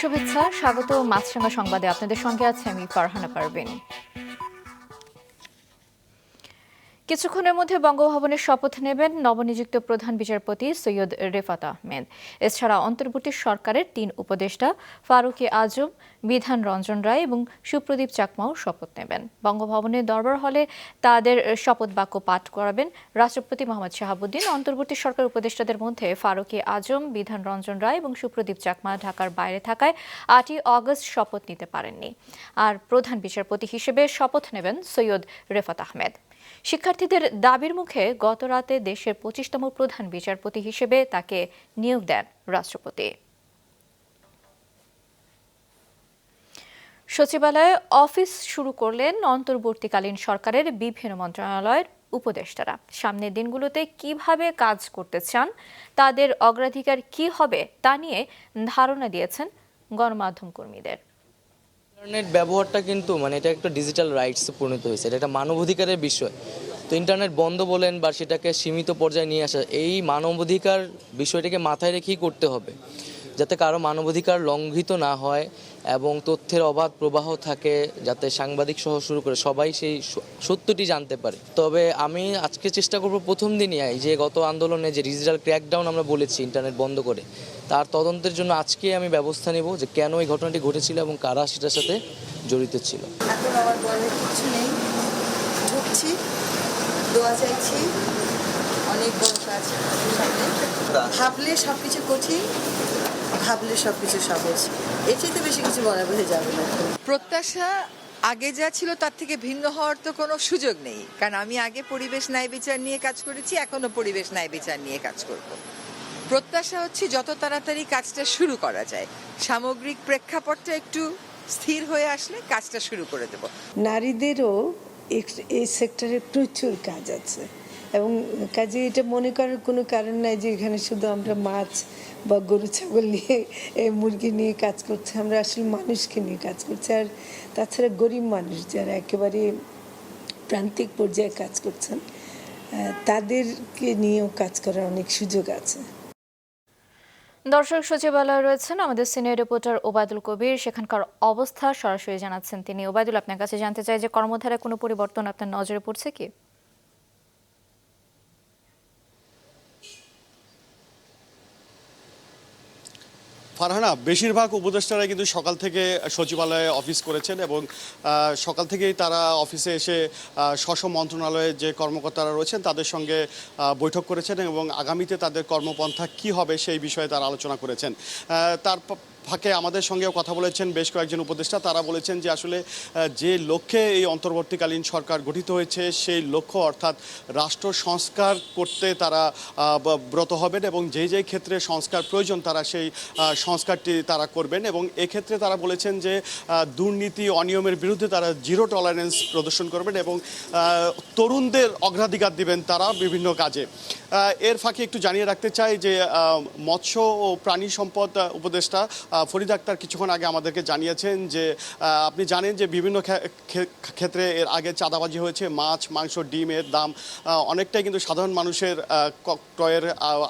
শুভেচ্ছা স্বাগত। মাছরাঙ্গা সংবাদে আপনাদের সঙ্গে আছে আমি ফারহানা পারভিন। কিছুক্ষণের মধ্যে বঙ্গভবনের শপথ নেবেন নবনিযুক্ত প্রধান বিচারপতি সৈয়দ রেফাত আহমেদ। এছাড়া অন্তর্বর্তী সরকারের তিন উপদেষ্টা ফারুকি আজম, বিধান রঞ্জন রায় এবং সুপ্রদীপ চাকমাও শপথ নেবেন। বঙ্গভবনের দরবার হলে তাদের শপথ বাক্য পাঠ করাবেন রাষ্ট্রপতি মোহাম্মদ শাহাবুদ্দিন। অন্তর্বর্তী সরকার উপদেষ্টাদের মধ্যে ফারুকি আজম, বিধান রঞ্জন রায় এবং সুপ্রদীপ চাকমা ঢাকার বাইরে থাকায় আটই অগস্ট শপথ নিতে পারেননি। আর প্রধান বিচারপতি হিসেবে শপথ নেবেন সৈয়দ রেফাত আহমেদ। শিক্ষার্থীদের দাবির মুখে গত রাতে দেশের পঁচিশতম প্রধান বিচারপতি হিসেবে তাকে নিয়োগ দেন রাষ্ট্রপতি। সচিবালয়ে অফিস শুরু করলেন অন্তর্বর্তীকালীন সরকারের বিভিন্ন মন্ত্রণালয়ের উপদেষ্টারা। সামনের দিনগুলোতে কীভাবে কাজ করতে চান, তাদের অগ্রাধিকার কি হবে তা নিয়ে ধারণা দিয়েছেন গণমাধ্যম কর্মীদের। ইন্টারনেট ব্যবহারটা কিন্তু মানে এটা একটা ডিজিটাল রাইটস পরিণত হয়েছে, এটা একটা মানবাধিকারের বিষয়। তো ইন্টারনেট বন্ধ বলেন বা সেটাকে সীমিত পর্যায়ে নিয়ে আসা, এই মানবাধিকার বিষয়টাকে মাথায় রেখেই করতে হবে, যাতে কারও মানবাধিকার লঙ্ঘিত না হয় এবং তথ্যের অবাধ প্রবাহ থাকে, যাতে সাংবাদিক সহ শুরু করে সবাই সেই সত্যটি জানতে পারে। তবে আমি আজকে চেষ্টা করব প্রথম দিনই যে গত আন্দোলনে যে ডিজিটাল ক্র্যাকডাউন আমরা বলেছি, ইন্টারনেট বন্ধ করে তার তদন্তের জন্য আজকে আমি ব্যবস্থা নেব যে কেন এই ঘটনাটি ঘটেছিল এবং কারা সেটার সাথে জড়িত ছিল। এখন আমার বলার কিছু নেই। ঢুকছি দোয়া চাইছি। অনেক বড় কাজ সামনে। ভাবলে সব কিছু কঠিন ভাবলে সব কিছু সহজ। এর চাইতে বেশি কিছু বলা বোঝা যাবে না। প্রত্যাশা আগে যা ছিল তার থেকে ভিন্ন হওয়ার তো কোনো সুযোগ নেই। কারণ আমি আগে পরিবেশ ন্যায় বিচার নিয়ে কাজ করেছি এখনও পরিবেশ ন্যায় বিচার নিয়ে কাজ করব। প্রত্যাশা হচ্ছে যত তাড়াতাড়ি কাজটা শুরু করা যায়। সামগ্রিক প্রেক্ষাপটটা একটু স্থির হয়ে আসলে কাজটা শুরু করে দেব। নারীদেরও এই সেক্টরে প্রচুর কাজ আছে এবং কাজে এটা মনে করার কোনো কারণ নাই যে এখানে শুধু আমরা মাছ বা গরু, ছাগল নিয়ে মুরগি নিয়ে কাজ করছি, আমরা আসলে মানুষকে নিয়ে কাজ করছি। আর তাছাড়া গরিব মানুষ যারা একেবারে প্রান্তিক পর্যায়ে কাজ করছেন তাদেরকে নিয়েও কাজ করার অনেক সুযোগ আছে। দর্শক সচিবালয়ে রয়েছেন আমাদের সিনিয়র রিপোর্টার ওবায়দুল কবির। সেখানকার অবস্থা সরাসরি জানাচ্ছেন তিনি। ওবায়দুল, আপনার কাছে জানতে চাই যে কর্মধারায় কোনো পরিবর্তন আপনার নজরে পড়ছে কি? ফারহানা, বেশিরভাগ উপদেষ্টারাই কিন্তু সকাল থেকে সচিবালয়ে অফিস করেছেন এবং সকাল থেকেই তারা অফিসে এসে স্বশ স্ব স্ব যে কর্মকর্তারা রয়েছেন তাদের সঙ্গে বৈঠক করেছেন এবং আগামীতে তাদের কর্মপন্থা কি হবে সেই বিষয়ে তারা আলোচনা করেছেন। তার ফাঁকে আমাদের সঙ্গেও কথা বলেছেন বেশ কয়েকজন উপদেষ্টা। তারা বলেছেন যে আসলে যে লক্ষ্যে এই অন্তর্বর্তীকালীন সরকার গঠিত হয়েছে, সেই লক্ষ্য অর্থাৎ রাষ্ট্র সংস্কার করতে তারা ব্রত হবেন এবং যে যে ক্ষেত্রে সংস্কার প্রয়োজন তারা সেই সংস্কারটি তারা করবেন এবং এক্ষেত্রে তারা বলেছেন যে দুর্নীতি, অনিয়মের বিরুদ্ধে তারা জিরো টলারেন্স প্রদর্শন করবেন এবং তরুণদের অগ্রাধিকার দিবেন তারা বিভিন্ন কাজে। এর ফাঁকে একটু জানিয়ে রাখতে চাই যে মৎস্য ও প্রাণী সম্পদ উপদেষ্টা ফরিদ আক্তার কিছুক্ষণ আগে আমাদেরকে জানিয়েছেন যে আপনি জানেন যে বিভিন্ন ক্ষে- ক্ষে- ক্ষেত্রে এর আগে চাঁদাবাজি হয়েছে, মাছ, মাংস ডিমের দাম অনেকটাই কিন্তু সাধারণ মানুষের ক্রয়ের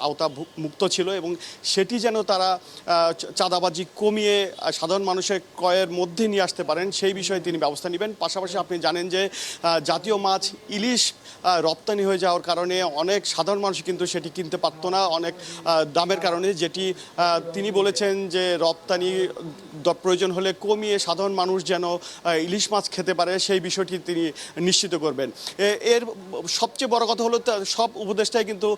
আওতা মুক্ত ছিল এবং সেটি যেন তারা চাঁদাবাজি কমিয়ে সাধারণ মানুষের ক্রয়ের মধ্যে নিয়ে আসতে পারেন, সেই বিষয়ে তিনি ব্যবস্থা নেবেন। পাশাপাশি আপনি জানেন যে জাতীয় মাছ, ইলিশ রপ্তানি হয়ে যাওয়ার কারণে অনেক সাধারণ মানুষ কিন্তু সেটি কিনতে পারতো না অনেক দামের কারণে। যেটি তিনি বলেছেন যে রপ্তানি প্রয়োজন হলে কমিয়ে সাধারণ মানুষ যেন ইলিশ মাছ খেতে পারে, সেই বিষয়টি তিনি নিশ্চিত করবেন। এর সবচেয়ে বড় কথা হলো সব উপদেষ্টাই কিন্তু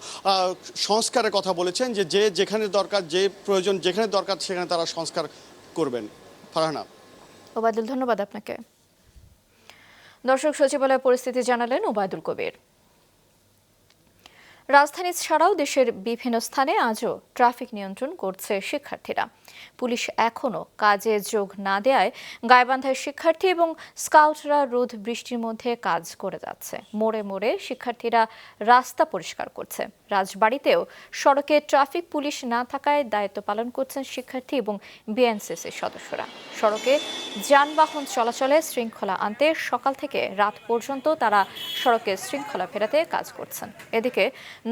সংস্কারের কথা বলেছেন যে যে যেখানে দরকার, যে প্রয়োজন যেখানে দরকার সেখানে তারা সংস্কার করবেন। ফারহানা। ওবায়দুল, ধন্যবাদ আপনাকে। দর্শক সচিবালয় পরিস্থিতি জানালেন ওবায়দুল কবির। রাজধানী ছাড়াও দেশের বিভিন্ন স্থানে আজও ট্রাফিক নিয়ন্ত্রণ করছে শিক্ষার্থীরা। পুলিশ এখনও কাজে যোগ না দেয়ায় গাইবান্ধায় শিক্ষার্থী এবং স্কাউটরা রোদ বৃষ্টির মধ্যে কাজ করে যাচ্ছে। মোড়ে মোড়ে শিক্ষার্থীরা রাস্তা পরিষ্কার করছে। রাজবাড়িতেও সড়কে ট্রাফিক পুলিশ না থাকায় দায়িত্ব পালন করছেন শিক্ষার্থী এবং বিএনসিসির সদস্যরা। সড়কে যানবাহন চলাচলে শৃঙ্খলা আনতে সকাল থেকে রাত পর্যন্ত তারা সড়কে শৃঙ্খলা ফেরাতে কাজ করছেন। এদিকে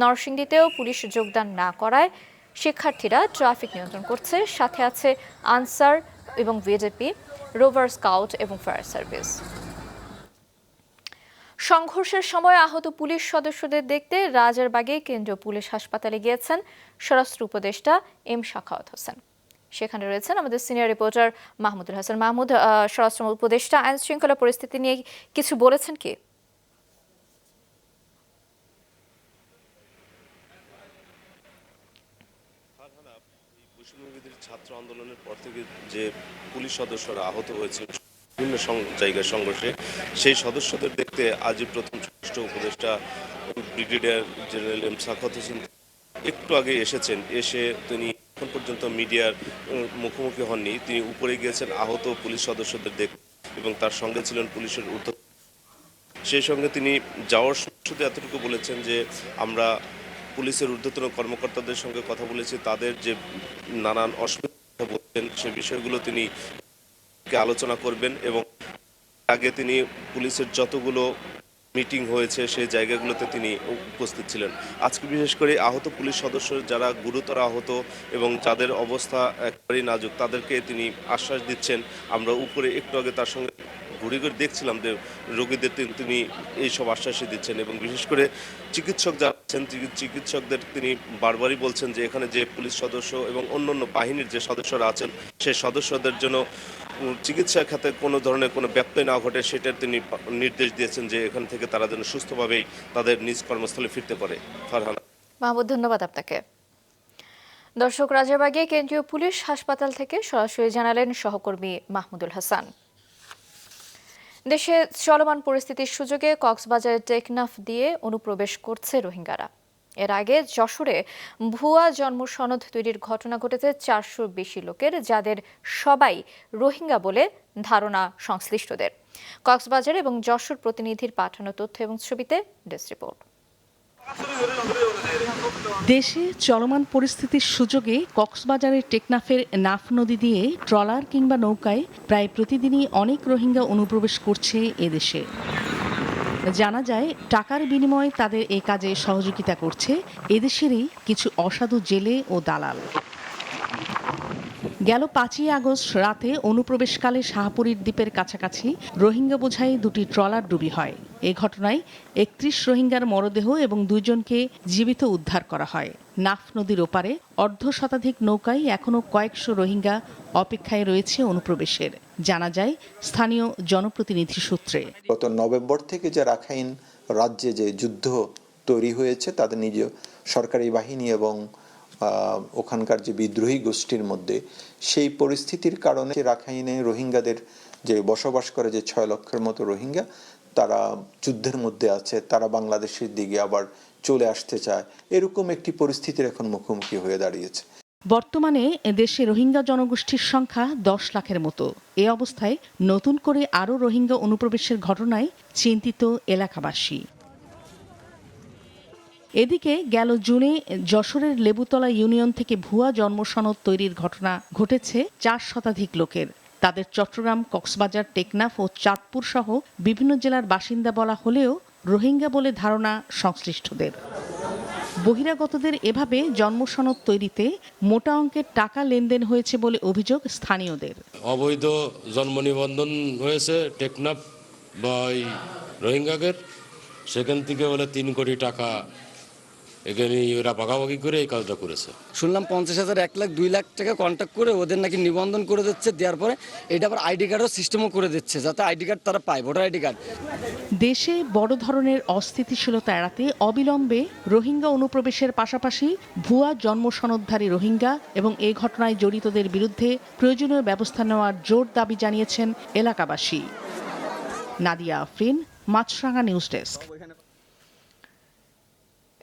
নরসিংদীতেও পুলিশ যোগদান না করায় শিক্ষার্থীরা ট্রাফিক নিয়ন্ত্রণ করছে, সাথে আছে আনসার এবং ভিজেপি রোভার স্কাউট এবং ফায়ার সার্ভিস। সংঘর্ষের সময় আহত পুলিশ সদস্যদের দেখতে রাজারবাগে কেন্দ্রীয় পুলিশ হাসপাতালে গিয়েছেন স্বরাষ্ট্র উপদেষ্টা এম শাখাওয়াত হোসেন। সেখানে রয়েছেন আমাদের সিনিয়র রিপোর্টার মাহমুদুল হাসান মাহমুদ স্বরাষ্ট্র উপদেষ্টা। আইন শৃঙ্খলা পরিস্থিতি নিয়ে কিছু বলেছেন কি? বৈষম্যবিধির ছাত্র আন্দোলনের পর থেকে যে পুলিশ সদস্যরা আহত হয়েছে, বিভিন্ন জায়গায় সংঘর্ষে, সেই সদস্যদের দেখতে আজই প্রথম স্বরাষ্ট্র উপদেষ্টা brigadier general M Sakhawat Hossain একটু আগে এসেছেন। এসে তিনি এখন পর্যন্ত মিডিয়ার মুখোমুখি হননি। তিনি উপরে গিয়েছেন, আহত পুলিশ সদস্যদের দেখতে এবং তার সঙ্গে ছিলেন পুলিশের ঊর্ধ্ব সেই সঙ্গে তিনি যাওয়ার শুধু এতটুকু বলেছেন যে আমরা পুলিশের ঊর্ধ্বতন কর্মকর্তাদের সঙ্গে কথা বলেছি, তাদের যে নানান অসুবিধা বলছেন, সে বিষয়গুলো তিনি আলোচনা করবেন এবং আগে তিনি পুলিশের যতগুলো মিটিং হয়েছে, সেই জায়গাগুলোতে তিনি উপস্থিত ছিলেন। আজকে বিশেষ করে আহত পুলিশ সদস্য যারা গুরুতর আহত এবং যাদের অবস্থা একবারেই নাজুক, তাদেরকে তিনি আশ্বাস দিচ্ছেন। আমরা উপরে একটু আগে তার সঙ্গে ঘুরে ঘুরে দেখছিলাম যে রোগীদের তিনি- এইসব আশ্বাসই দিচ্ছেন এবং বিশেষ করে চিকিৎসক যারা চিকি- চিকিৎসকদের তিনি বারবারই বলছেন যে এখানে যে পুলিশ সদস্য এবং অন্যান্য বাহিনীর যে সদস্যরা আছেন সেই সদস্যদের জন্য চিকিৎসা খাতে কোনো ধরনের কোনো ব্যত্যয় না ঘটে, সেটার তিনি নির্দেশ দিয়েছেন যে এখান থেকে তারা যেন সুস্থভাবেই তাদের নিজ কর্মস্থলে ফিরতে পারে। ফারহানা। মাহমুদ, ধন্যবাদ আপনাকে। দর্শক, রাজারবাগে কেন্দ্রীয় পুলিশ হাসপাতাল থেকে সরাসরি জানালেন সহকর্মী মাহমুদুল হাসান। দেশে চলমান পরিস্থিতির সুযোগে কক্সবাজারের টেকনাফ দিয়ে অনুপ্রবেশ করছে রোহিঙ্গারা। এর আগে যশোরে ভুয়া জন্ম সনদ তৈরির ঘটনা ঘটেছে চারশো বেশি লোকের, যাদের সবাই রোহিঙ্গা বলে ধারণা সংশ্লিষ্টদের। কক্সবাজার এবং যশোর প্রতিনিধির পাঠানো তথ্য এবং ছবিতে ডেস্ক রিপোর্ট। দেশে চলমান পরিস্থিতির সুযোগে কক্সবাজারের টেকনাফের নাফ নদী দিয়ে ট্রলার কিংবা নৌকায় প্রায় প্রতিদিনই অনেক রোহিঙ্গা অনুপ্রবেশ করছে এদেশে জানা যায়, টাকার বিনিময়ে তাদের এ কাজে সহযোগিতা করছে এদেশেরই কিছু অসাধু জেলে ও দালাল। গেল পাঁচই আগস্ট রাতে অনুপ্রবেশকালে শাহপুরীর দ্বীপের কাছাকাছি রোহিঙ্গা বোঝাই দুটি ট্রলার ডুবি হয়। এ ঘটনায় একত্রিশ রোহিঙ্গার মরদেহ এবং দুইজনকে জীবিত উদ্ধার করা হয়। নাফ নদীর ওপারে অর্ধ শতাধিক নৌকায় এখনও কয়েকশো রোহিঙ্গা অপেক্ষায় রয়েছে অনুপ্রবেশের। জানা যায়, স্থানীয় জনপ্রতিনিধি সূত্রে। গত নভেম্বর থেকে যে রাখাইন রাজ্যে যে যুদ্ধ তৈরি হয়েছে তাদের নিজ সরকারি বাহিনী এবং ওখানকার যে বিদ্রোহী গোষ্ঠীর মধ্যে, সেই পরিস্থিতির কারণে রাখাইনে রোহিঙ্গাদের যে বসবাস করে যে ছয় লক্ষের মতো রোহিঙ্গা, তারা যুদ্ধের মধ্যে আছে, তারা বাংলাদেশের দিকে আবার চলে আসতে চায়। এরকম একটি পরিস্থিতির এখন মুখোমুখি হয়ে দাঁড়িয়েছে। বর্তমানে দেশে রোহিঙ্গা জনগোষ্ঠীর সংখ্যা দশ লাখের মতো। এ অবস্থায় নতুন করে আরও রোহিঙ্গা অনুপ্রবেশের ঘটনায় চিন্তিত এলাকাবাসী। এদিকে গেল জুনে যশোরের লেবুতলা ইউনিয়ন থেকে ভুয়া জন্মসনদ তৈরির ঘটনা ঘটেছে চার শতাধিক লোকের। তাদের চট্টগ্রাম, কক্সবাজার, টেকনাফ ও চাঁদপুর সহ বিভিন্ন জেলার বাসিন্দা বলা হলেও রোহিঙ্গা বলে ধারণা সংশ্লিষ্টদের। বহিরাগতদের এভাবে জন্মসনদ তৈরিতে মোটা অঙ্কের টাকা লেনদেন হয়েছে বলে অভিযোগ স্থানীয়দের। অবৈধ জন্ম নিবন্ধন হয়েছে টেকনাফ বা রোহিঙ্গাদের। সেখান থেকে বলে তিন কোটি টাকা এখানে ওরা ভাগাভাগি করে এই কাজটা করেছে। শুনলাম পঞ্চাশ হাজার এক লাখ দুই লাখ টাকা কন্ট্যাক্ট করে ওদের নাকি নিবন্ধন করে দিচ্ছে দেওয়ার পরে এটা আবার আইডি কার্ডও সিস্টেমও করে দিচ্ছে যাতে আইডি কার্ড তারা পায় ভোটার আইডি কার্ড দেশে বড় ধরনের অস্থিতিশীলতা এড়াতে অবিলম্বে রোহিঙ্গা অনুপ্রবেশের পাশাপাশি ভুয়া জন্মসনদধারী রোহিঙ্গা এবং এ ঘটনায় জড়িতদের বিরুদ্ধে প্রয়োজনীয় ব্যবস্থা নেওয়ার জোর দাবি জানিয়েছেন এলাকাবাসী। Nadia Afrin Maasranga news desk.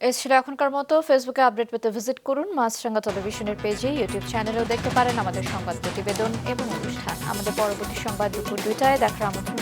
এছাড়া এখনকার মতো। ফেসবুকে আপডেট পেতে ভিজিট করুন মাছরাঙ্গা টেলিভিশনের পেজে ইউটিউব চ্যানেলেও দেখতে পারেন আমাদের সংবাদ প্রতিবেদন এবং অনুষ্ঠান। আমাদের পরবর্তী সংবাদ দুপুর দুইটায় দেখার আমন্ত্রণ